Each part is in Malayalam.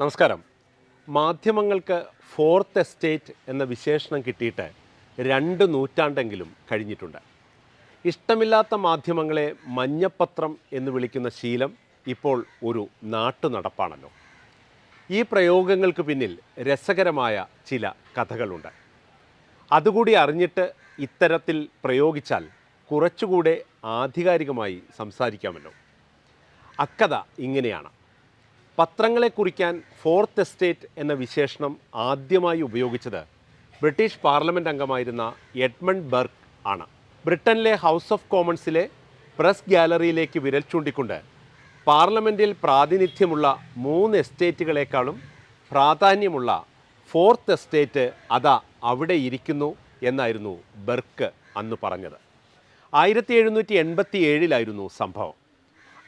നമസ്കാരം. മാധ്യമങ്ങൾക്ക് ഫോർത്ത് എസ്റ്റേറ്റ് എന്ന വിശേഷണം കിട്ടിയിട്ട് രണ്ട് നൂറ്റാണ്ടെങ്കിലും കഴിഞ്ഞിട്ടുണ്ട്. ഇഷ്ടമില്ലാത്ത മാധ്യമങ്ങളെ മഞ്ഞപ്പത്രം എന്ന് വിളിക്കുന്ന ശീലം ഇപ്പോൾ ഒരു നാട്ടു നടപ്പാണല്ലോ ഈ പ്രയോഗങ്ങൾക്ക് പിന്നിൽ രസകരമായ ചില കഥകളുണ്ട്. അതുകൂടി അറിഞ്ഞിട്ട് ഇത്തരത്തിൽ പ്രയോഗിച്ചാൽ കുറച്ചുകൂടെ ആധികാരികമായി സംസാരിക്കാമല്ലോ. അക്കഥ ഇങ്ങനെയാണ്. പത്രങ്ങളെ കുറിക്കാൻ ഫോർത്ത് എസ്റ്റേറ്റ് എന്ന വിശേഷണം ആദ്യമായി ഉപയോഗിച്ചത് ബ്രിട്ടീഷ് പാർലമെന്റ് അംഗമായിരുന്ന എഡ്മണ്ട് ബർക്ക് ആണ്. ബ്രിട്ടനിലെ ഹൗസ് ഓഫ് കോമൺസിലെ പ്രസ് ഗാലറിയിലേക്ക് വിരൽ ചൂണ്ടിക്കൊണ്ട് പാർലമെന്റിൽ പ്രാതിനിധ്യമുള്ള മൂന്ന് എസ്റ്റേറ്റുകളെക്കാളും പ്രാധാന്യമുള്ള ഫോർത്ത് എസ്റ്റേറ്റ് അതാ അവിടെ ഇരിക്കുന്നു എന്നായിരുന്നു ബർക്ക് അന്ന് പറഞ്ഞത്. ആയിരത്തി എഴുന്നൂറ്റി എൺപത്തി ഏഴിലായിരുന്നു സംഭവം.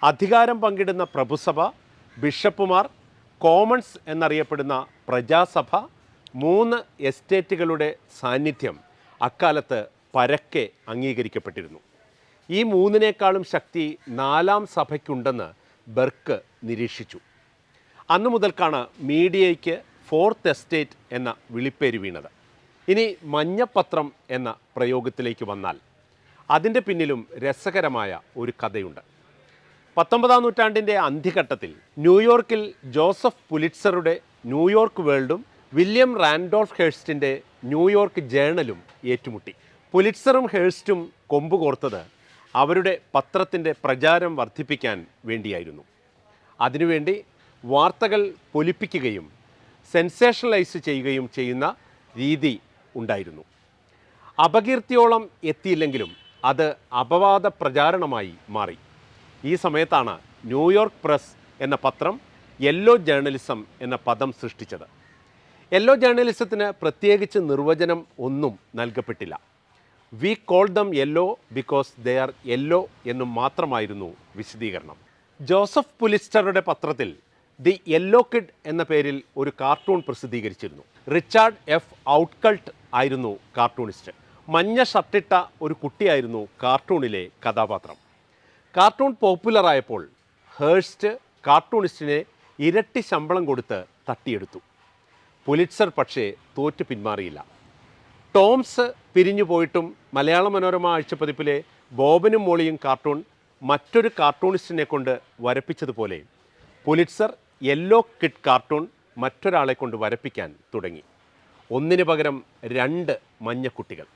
അധികാരം പങ്കിടുന്ന പ്രഭുസഭ ബിഷപ്പുമാർ കോമൺസ് എന്നറിയപ്പെടുന്ന പ്രജാസഭ മൂന്ന് എസ്റ്റേറ്റുകളുടെ സാന്നിധ്യം അക്കാലത്ത് പരക്കെ അംഗീകരിക്കപ്പെട്ടിരുന്നു. ഈ മൂന്നിനേക്കാളും ശക്തി നാലാം സഭയ്ക്കുണ്ടെന്ന് ബെർക്ക് നിരീക്ഷിച്ചു. അന്നു മുതൽക്കാണ് മീഡിയയ്ക്ക് ഫോർത്ത് എസ്റ്റേറ്റ് എന്ന വിളിപ്പേര് വീണത്. ഇനി മഞ്ഞപ്പത്രം എന്ന പ്രയോഗത്തിലേക്ക് വന്നാൽ അതിന്റെ പിന്നിലും രസകരമായ ഒരു കഥയുണ്ട്. പത്തൊമ്പതാം നൂറ്റാണ്ടിന്റെ അന്ത്യഘട്ടത്തിൽ ന്യൂയോർക്കിൽ ജോസഫ് പുലിറ്റ്സറുടെ ന്യൂയോർക്ക് വേൾഡും വില്യം റാൻഡോൾഫ് ഹേഴ്സ്റ്റിന്റെ ന്യൂയോർക്ക് ജേണലും ഏറ്റുമുട്ടി. പുലിറ്റ്സറും ഹേഴ്സ്റ്റും കൊമ്പ് കോർത്തത് അവരുടെ പത്രത്തിന്റെ പ്രചാരം വർദ്ധിപ്പിക്കാൻ വേണ്ടിയായിരുന്നു. അതിനുവേണ്ടി വാർത്തകൾ പൊലിപ്പിക്കുകയും സെൻസേഷണലൈസ് ചെയ്യുകയും ചെയ്യുന്ന രീതി ഉണ്ടായിരുന്നു. അപകീർത്തിയോളം എത്തിയില്ലെങ്കിലും അത് അപവാദ പ്രചാരണമായി മാറി. ഈ സമയത്താണ് ന്യൂയോർക്ക് പ്രസ് എന്ന പത്രം യെല്ലോ ജേർണലിസം എന്ന പദം സൃഷ്ടിച്ചത്. യെല്ലോ ജേർണലിസത്തിന് പ്രത്യേകിച്ച് നിർവചനം ഒന്നും നൽകപ്പെട്ടില്ല. We call them yellow because they are yellow എന്നും മാത്രമായിരുന്നു വിശദീകരണം. ജോസഫ് പുലിസ്റ്ററുടെ പത്രത്തിൽ ദി യെല്ലോ കിഡ് എന്ന പേരിൽ ഒരു കാർട്ടൂൺ പ്രസിദ്ധീകരിച്ചിരുന്നു. Richard F. ഔട്ട്കൾട്ട് ആയിരുന്നു കാർട്ടൂണിസ്റ്റ്. മഞ്ഞ ഷർട്ടിട്ട ഒരു കുട്ടിയായിരുന്നു കാർട്ടൂണിലെ കഥാപാത്രം. കാർട്ടൂൺ പോപ്പുലറായപ്പോൾ ഹേഴ്സ്റ്റ് കാർട്ടൂണിസ്റ്റിനെ ഇരട്ടി ശമ്പളം കൊടുത്ത് തട്ടിയെടുത്തു. പുലിറ്റ്സർ പക്ഷേ തോറ്റു പിന്മാറിയില്ല. ടോംസ് പിരിഞ്ഞു പോയിട്ടും മലയാള മനോരമ ആഴ്ചപ്പതിപ്പിലെ ബോബനും മോളിയും കാർട്ടൂൺ മറ്റൊരു കാർട്ടൂണിസ്റ്റിനെ കൊണ്ട് വരപ്പിച്ചതുപോലെ പുലിറ്റ്സർ യെല്ലോ കിഡ് കാർട്ടൂൺ മറ്റൊരാളെ കൊണ്ട് വരപ്പിക്കാൻ തുടങ്ങി. ഒന്നിന് പകരം രണ്ട് മഞ്ഞക്കുട്ടികൾ.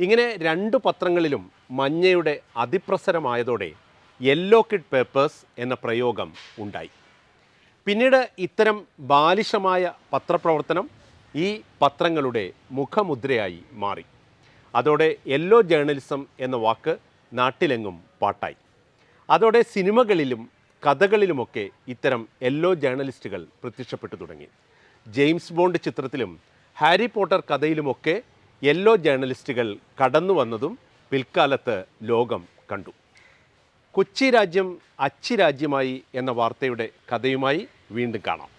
ഇങ്ങനെ രണ്ട് പത്രങ്ങളിലും മഞ്ഞയുടെ അതിപ്രസരമായതോടെ യെല്ലോ കിഡ് പേപ്പേഴ്സ് എന്ന പ്രയോഗം ഉണ്ടായി. പിന്നീട് ഇത്തരം ബാലിശമായ പത്രപ്രവർത്തനം ഈ പത്രങ്ങളുടെ മുഖമുദ്രയായി മാറി. അതോടെ യെല്ലോ ജേർണലിസം എന്ന വാക്ക് നാട്ടിലെങ്ങും പാട്ടായി. അതോടെ സിനിമകളിലും കഥകളിലുമൊക്കെ ഇത്തരം യെല്ലോ ജേർണലിസ്റ്റുകൾ പ്രത്യക്ഷപ്പെട്ടു തുടങ്ങി. ജെയിംസ് ബോണ്ട് ചിത്രത്തിലും ഹാരി പോട്ടർ കഥയിലുമൊക്കെ യെല്ലോ ജേർണലിസ്റ്റുകൾ കടന്നു വന്നതും പിൽക്കാലത്ത് ലോകം കണ്ടു. കൊച്ചി രാജ്യം അച്ചി രാജ്യമായി എന്ന വാർത്തയുടെ കഥയുമായി വീണ്ടും കാണാം.